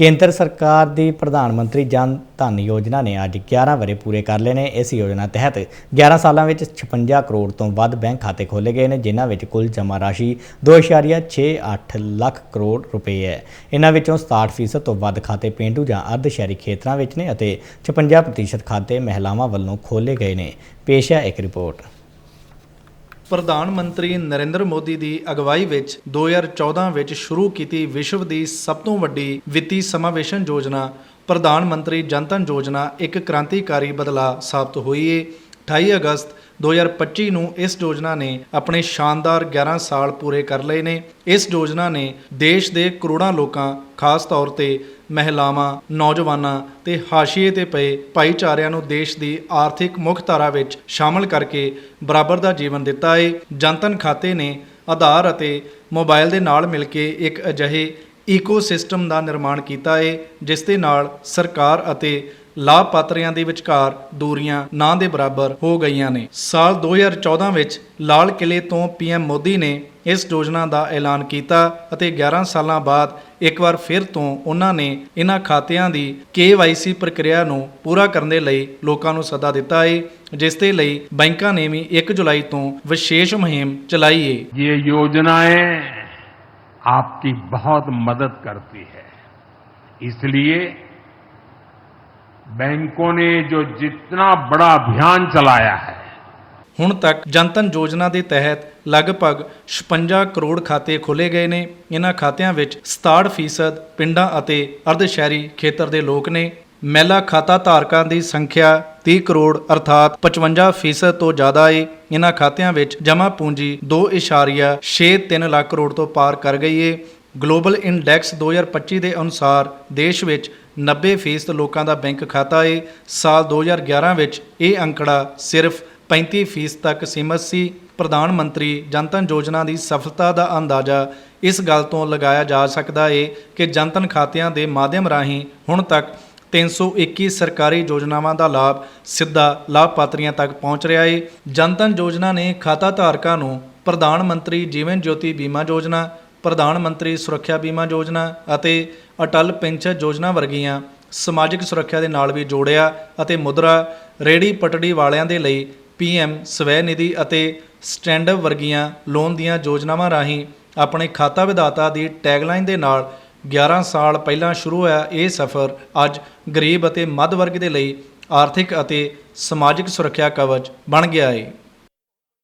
ਕੇਂਦਰ ਸਰਕਾਰ ਦੀ ਪ੍ਰਧਾਨ ਮੰਤਰੀ ਜਨ ਧਨ ਯੋਜਨਾ ਨੇ ਅੱਜ 11 ਵਰੇ ਪੂਰੇ ਕਰ ਲਏ ਨੇ। ਇਸ ਯੋਜਨਾ ਤਹਿਤ 11 ਸਾਲਾਂ ਵਿੱਚ 56 ਕਰੋੜ ਤੋਂ ਵੱਧ ਬੈਂਕ ਖਾਤੇ ਖੋਲ੍ਹੇ ਗਏ ਨੇ, ਜਿਨ੍ਹਾਂ ਵਿੱਚ ਕੁੱਲ ਜਮ੍ਹਾਂ ਰਾਸ਼ੀ 2.68 ਲੱਖ ਕਰੋੜ ਰੁਪਏ ਹੈ। ਇਹਨਾਂ ਵਿੱਚੋਂ 67% ਤੋਂ ਵੱਧ ਖਾਤੇ ਪੇਂਡੂ ਜਾਂ ਅਰਧ ਸ਼ਹਿਰੀ ਖੇਤਰਾਂ ਵਿੱਚ ਨੇ ਅਤੇ 56% ਖਾਤੇ ਮਹਿਲਾਵਾਂ ਵੱਲੋਂ ਖੋਲ੍ਹੇ ਗਏ ਨੇ। ਪੇਸ਼ ਹੈ ਇੱਕ ਰਿਪੋਰਟ। ਪ੍ਰਧਾਨ ਮੰਤਰੀ ਨਰਿੰਦਰ ਮੋਦੀ ਦੀ ਅਗਵਾਈ ਵਿੱਚ 2014 ਵਿੱਚ ਸ਼ੁਰੂ ਕੀਤੀ ਵਿਸ਼ਵ ਦੀ ਸਭ ਤੋਂ ਵੱਡੀ ਵਿੱਤੀ ਸਮਾਵੇਸ਼ਨ ਯੋਜਨਾ, ਪ੍ਰਧਾਨ ਮੰਤਰੀ ਜਨਧਨ ਯੋਜਨਾ, ਇੱਕ ਕ੍ਰਾਂਤੀਕਾਰੀ ਬਦਲਾਅ ਸਾਬਤ ਹੋਈ ਹੈ 28 ਅਗਸਤ 2025 ਨੂੰ ਇਸ ਯੋਜਨਾ ਨੇ ਆਪਣੇ ਸ਼ਾਨਦਾਰ 11 ਸਾਲ ਪੂਰੇ ਕਰ ਲਏ ਨੇ। ਇਸ ਯੋਜਨਾ ਨੇ ਦੇਸ਼ ਦੇ ਕਰੋੜਾਂ ਲੋਕਾਂ, ਖਾਸ ਤੌਰ ਤੇ ਮਹਿਲਾਵਾਂ, ਨੌਜਵਾਨਾਂ ਤੇ ਹਾਸ਼ੀਏ ਤੇ ਪਏ ਭਾਈਚਾਰਿਆਂ ਨੂੰ ਦੇਸ਼ ਦੀ ਆਰਥਿਕ ਮੁੱਖ ਧਾਰਾ ਵਿੱਚ ਸ਼ਾਮਲ ਕਰਕੇ ਬਰਾਬਰ ਦਾ ਜੀਵਨ ਦਿੱਤਾ ਹੈ ਜਨਤਨ ਖਾਤੇ ਨੇ ਆਧਾਰ ਅਤੇ ਮੋਬਾਈਲ ਦੇ ਨਾਲ ਮਿਲ ਕੇ ਇੱਕ ਅਜਿਹੇ ਈਕੋਸਿਸਟਮ ਦਾ ਨਿਰਮਾਣ ਕੀਤਾ ਹੈ ਜਿਸ ਦੇ ਨਾਲ ਸਰਕਾਰ ਅਤੇ ਲਾਭਪਾਤਰੀਆਂ ਦੇ ਵਿਚਕਾਰ ਦੂਰੀਆਂ ਨਾ ਦੇ ਬਰਾਬਰ ਹੋ ਗਈਆਂ ਨੇ। ਸਾਲ 2014 ਵਿੱਚ ਲਾਲ ਕਿਲੇ ਤੋਂ ਪੀਐਮ ਮੋਦੀ ਨੇ ਇਸ ਯੋਜਨਾ ਦਾ ਐਲਾਨ ਕੀਤਾ ਅਤੇ 11 ਸਾਲਾਂ ਬਾਅਦ ਇੱਕ ਵਾਰ ਫਿਰ ਤੋਂ ਉਹਨਾਂ ਨੇ ਇਹਨਾਂ ਖਾਤਿਆਂ ਦੀ KYC ਪ੍ਰਕਿਰਿਆ ਨੂੰ ਪੂਰਾ ਕਰਨ ਦੇ ਲਈ ਲੋਕਾਂ ਨੂੰ ਸੱਦਾ ਦਿੱਤਾ ਹੈ ਜਿਸ ਦੇ ਲਈ ਬੈਂਕਾਂ ਨੇ ਵੀ 1 ਜੁਲਾਈ ਤੋਂ ਵਿਸ਼ੇਸ਼ ਮੁਹਿੰਮ ਚਲਾਈ ਹੈ ये योजनाएं आपकी बहुत मदद करती है इसलिए बैंकों ने जो जितना बड़ा अभियान चलाया है ਹੁਣ ਤੱਕ ਜਨਤਨ ਯੋਜਨਾ ਦੇ ਤਹਿਤ ਲਗਭਗ 56 ਕਰੋੜ ਖਾਤੇ ਖੋਲੇ ਗਏ ਨੇ। ਇਹਨਾਂ ਖਾਤਿਆਂ ਵਿੱਚ 67% ਪਿੰਡਾਂ ਅਤੇ ਅਰਧ ਸ਼ਹਿਰੀ ਖੇਤਰ ਦੇ ਲੋਕ ਨੇ। ਮਹਿਲਾ ਖਾਤਾ ਧਾਰਕਾਂ ਦੀ ਸੰਖਿਆ 30 ਕਰੋੜ ਅਰਥਾਤ 55% ਤੋਂ ਜ਼ਿਆਦਾ ਏ। ਇਹਨਾਂ ਖਾਤਿਆਂ ਵਿੱਚ ਜਮ੍ਹਾਂ ਪੂੰਜੀ 2.63 ਲੱਖ ਕਰੋੜ ਤੋਂ ਪਾਰ ਕਰ ਗਈ ਏ। ਗਲੋਬਲ ਇੰਡੈਕਸ 2025 ਦੇ ਅਨੁਸਾਰ ਦੇਸ਼ ਵਿੱਚ 90% ਲੋਕਾਂ ਦਾ ਬੈਂਕ ਖਾਤਾ ਏ। ਸਾਲ 2011 ਵਿੱਚ ਇਹ ਅੰਕੜਾ ਸਿਰਫ 35% ਤੱਕ ਸੀਮਤ ਸੀ। ਪ੍ਰਧਾਨ ਮੰਤਰੀ ਜਨਧਨ ਯੋਜਨਾ ਦੀ ਸਫਲਤਾ ਦਾ ਅੰਦਾਜ਼ਾ ਇਸ ਗੱਲ ਤੋਂ ਲਗਾਇਆ ਜਾ ਸਕਦਾ ਹੈ ਕਿ ਜਨਧਨ ਖਾਤਿਆਂ ਦੇ ਮਾਧਿਅਮ ਰਾਹੀਂ ਹੁਣ ਤੱਕ 321 ਸਰਕਾਰੀ ਯੋਜਨਾਵਾਂ ਦਾ ਲਾਭ ਸਿੱਧਾ ਲਾਭਪਾਤਰੀਆਂ ਤੱਕ ਪਹੁੰਚ ਰਿਹਾ ਹੈ ਜਨਧਨ ਯੋਜਨਾ ਨੇ ਖਾਤਾ ਧਾਰਕਾਂ ਨੂੰ ਪ੍ਰਧਾਨ ਮੰਤਰੀ ਜੀਵਨ ਜੋਤੀ ਬੀਮਾ ਯੋਜਨਾ, ਪ੍ਰਧਾਨ ਮੰਤਰੀ ਸੁਰੱਖਿਆ ਬੀਮਾ ਯੋਜਨਾ ਅਤੇ ਅਟਲ ਪੈਨਸ਼ਨ ਯੋਜਨਾ ਵਰਗੀਆਂ ਸਮਾਜਿਕ ਸੁਰੱਖਿਆ ਦੇ ਨਾਲ ਵੀ ਜੋੜਿਆ ਅਤੇ ਮੁਦਰਾ ਰੇੜੀ ਪਟੜੀ ਵਾਲਿਆਂ ਦੇ ਲਈ ਪੀਐਮ ਸਵੈ ਨਿਧੀ ਅਤੇ ਸਟੈਂਡ ਅਪ ਵਰਗੀਆਂ ਲੋਨ ਦੀਆਂ ਯੋਜਨਾਵਾਂ ਰਾਹੀਂ ਆਪਣੇ ਖਾਤਾ ਵਿਧਾਤਾ ਦੀ ਟੈਗਲਾਈਨ ਦੇ ਨਾਲ 11 ਸਾਲ ਪਹਿਲਾਂ ਸ਼ੁਰੂ ਹੋਇਆ ਇਹ ਸਫ਼ਰ ਅੱਜ ਗਰੀਬ ਅਤੇ ਮੱਧ ਵਰਗ ਦੇ ਲਈ ਆਰਥਿਕ ਅਤੇ ਸਮਾਜਿਕ ਸੁਰੱਖਿਆ ਕਵਚ ਬਣ ਗਿਆ ਹੈ